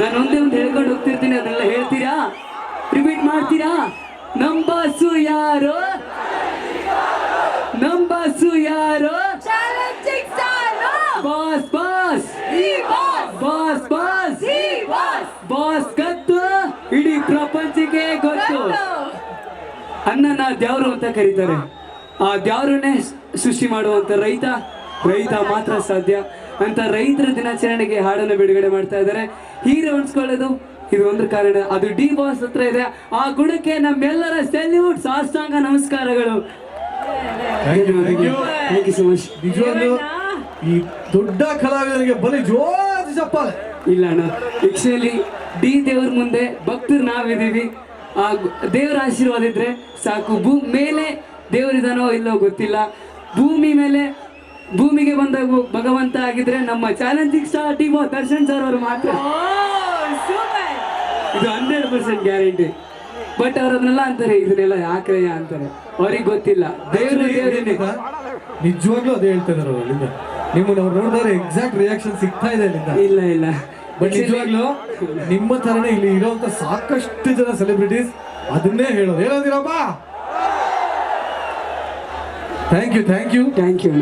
ನಾನು ಒಂದೇ ಒಂದು ಹೇಳ್ಕೊಂಡು ಹೋಗ್ತಿರ್ತೀನಿ ಅದನ್ನೆಲ್ಲ ಹೇಳ್ತೀರಾ? ರಿಪೀಟ್ ಮಾಡ್ತೀರಾ? ನಮ್ ಬಾಸು ಯಾರು? ನಮ್ ಬಾಸು ಯಾರು boss boss boss boss boss ಕತ್ತು ಇಡೀ ಪ್ರಪಂಚಕ್ಕೆ ಗೊತ್ತು. ಅನ್ನನ ದ್ಯಾವ್ರು ಅಂತ ಕರೀತಾರೆ. ಆ ದ್ಯಾವ್ರನ್ನೇ ಸೃಷ್ಟಿ ಮಾಡುವಂತ ರೈತ ರೈತ ಮಾತ್ರ ಸಾಧ್ಯ. ಅಂತ ರೈತರ ದಿನಾಚರಣೆಗೆ ಹಾಡನ್ನು ಬಿಡುಗಡೆ ಮಾಡ್ತಾ ಇದ್ದಾರೆ. ಹೀರೋ ಅನ್ಸ್ಕೊಳ್ಳೋದು ಇದು ಒಂದು ಕಾರಣ. ಅದು ಡಿ ಬಾಸ್ ಹತ್ರ ಇದೆ. ಆ ಗುಣಕ್ಕೆ ನಮ್ಮೆಲ್ಲರ ಸೆಲ್ಯೂಟ್ ಸಾಷ್ಟಾಂಗ ನಮಸ್ಕಾರಗಳು. ಸೊ ಮಚ್ ನಿಜವಾಗ್ಲೂ ಈ ದೊಡ್ಡ ಕಲಾವಿದರಿಗೆ ಬಲಿ ಜೋರು ಚಪ್ಪಾಳೆ. ಇಲ್ಲ ಅಣ್ಣ ಡಿ ದೇವ್ರ ಮುಂದೆ ಭಕ್ತರು ನಾವಿದ್ದೀವಿ. ಆ ದೇವರ ದೇವ್ರ ಆಶೀರ್ವಾದ ಇದ್ರೆ ಸಾಕು. ಭೂ ಮೇಲೆ ದೇವರಿದಾನೋ ಇಲ್ಲೋ ಗೊತ್ತಿಲ್ಲ. ಭೂಮಿ ಮೇಲೆ ಭೂಮಿಗೆ ಬಂದ ಭಗವಂತ ಆಗಿದ್ರೆ ನಮ್ಮ challenging star team Darshan sir ಅವರು ಮಾತ್ರ. ಇದು ಹಂಡ್ರೆಡ್ ಪರ್ಸೆಂಟ್ ಗ್ಯಾರಂಟಿ. ಬಟ್ ಅವ್ರ ಅದನ್ನೆಲ್ಲ ಅಂತಾರೆ ಇದನ್ನೆಲ್ಲ ಯಾಕ್ರಯ್ಯ ಅಂತಾರೆ. ಅವ್ರಿಗೆ ಗೊತ್ತಿಲ್ಲ. ದೇವ್ರು ನಿಜವಾಗ್ಲೂ ಅದೇ ಹೇಳ್ತಾರೆ ಇದಾರೆ ಅಲ್ಲಿಂದ. ನಿಮ್ಮನ್ನ ಅವ್ರು ನೋಡಿದ್ರೆ ಎಕ್ಸಾಕ್ಟ್ ರಿಯಾಕ್ಷನ್ ಸಿಗ್ತಾ ಇದೆ ಅಲ್ಲಿಂದ. ಇಲ್ಲ ಇಲ್ಲ. ಬಟ್ ನಿಜವಾಗ್ಲೂ ನಿಮ್ಮ ತರನೇ ಇಲ್ಲಿ ಇರೋಂತ ಸಾಕಷ್ಟು ಜನ ಸೆಲೆಬ್ರಿಟೀಸ್ ಅದನ್ನೇ ಹೇಳೋದು. ಹೇಳೋದಿರಪ್ಪ thank you thank you thank you